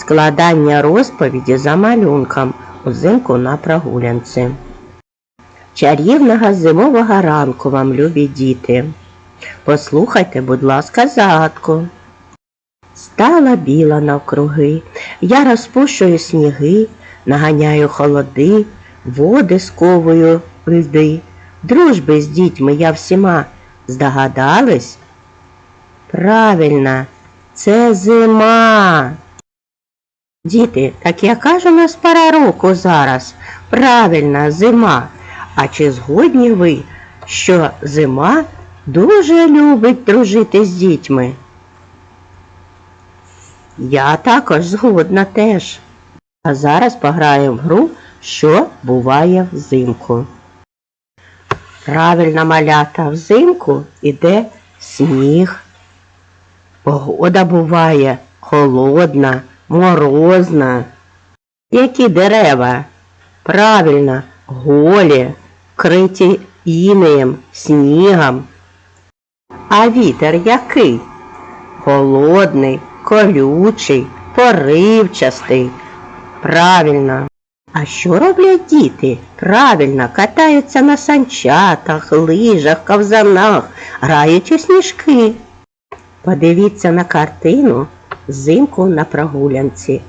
Складання розповіді за малюнком узимку на прогулянці. Чарівного зимового ранку вам, любі діти. Послухайте, будь ласка, загадку. Стала біла навкруги, я розпушую сніги, наганяю холоди, води сковую льди. Дружби з дітьми я всіма здогадались? Правильно, це зима. Діти, так яка ж у нас пора року зараз? Правильно, зима. А чи згодні ви, що зима дуже любить дружити з дітьми? Я також згодна теж. А зараз пограємо в гру, що буває взимку. Правильно, малята, взимку іде сніг. Погода буває холодна, морозна. Які дерева? Правильно, голі, криті інеєм, снігом. А вітер який? Холодний, колючий, поривчастий. Правильно. А що роблять діти? Правильно, катаються на санчатах, лижах, ковзанах, грають у сніжки. Подивіться на картину взимку на прогулянці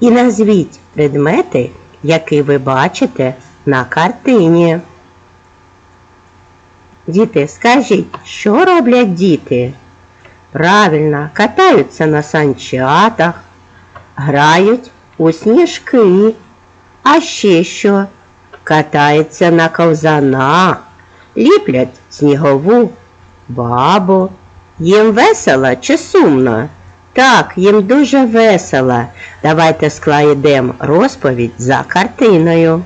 і назвіть предмети, які ви бачите на картині. Діти, скажіть, що роблять діти? Правильно, катаються на санчатах, грають у сніжки. А ще що? Катаються на ковзанах, ліплять снігову бабу. Їм весело чи сумно? Так, їм дуже весело. Давайте складемо розповідь за картиною.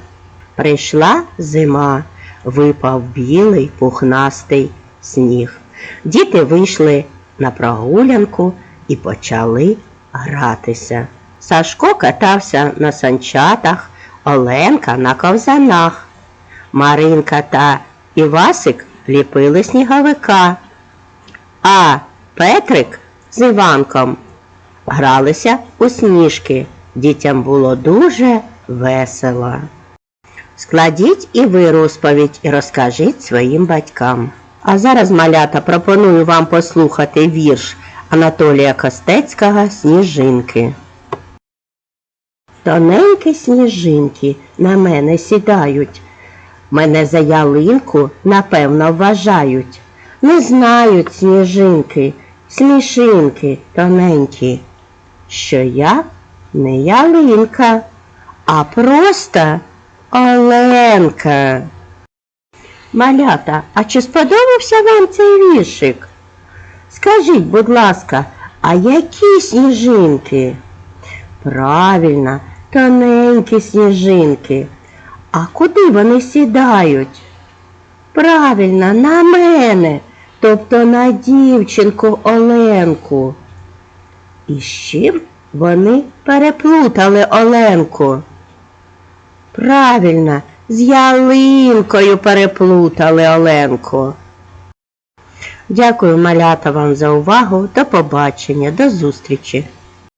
Прийшла зима, випав білий пухнастий сніг. Діти вийшли на прогулянку і почали гратися. Сашко катався на санчатах, Оленка на ковзанах. Маринка та Івасик ліпили сніговика. А Петрик з Іванком гралися у сніжки. Дітям було дуже весело. Складіть і ви розповідь і розкажіть своїм батькам. А зараз, малята, пропоную вам послухати вірш Анатолія Костецького Сніжинки. Тоненькі сніжинки на мене сідають. Мене за ялинку, напевно, вважають. Не знають сніжинки, смішинки тоненькі, що я не ялинка, а просто Оленка. Малята, а чи сподобався вам цей віршик? Скажіть, будь ласка, а які сніжинки? Правильно, тоненькі сніжинки. А куди вони сідають? Правильно, на мене, тобто на дівчинку Оленку. І з чим вони переплутали Оленку? Правильно, з ялинкою переплутали Оленку. Дякую, малята, вам за увагу. До побачення, до зустрічі.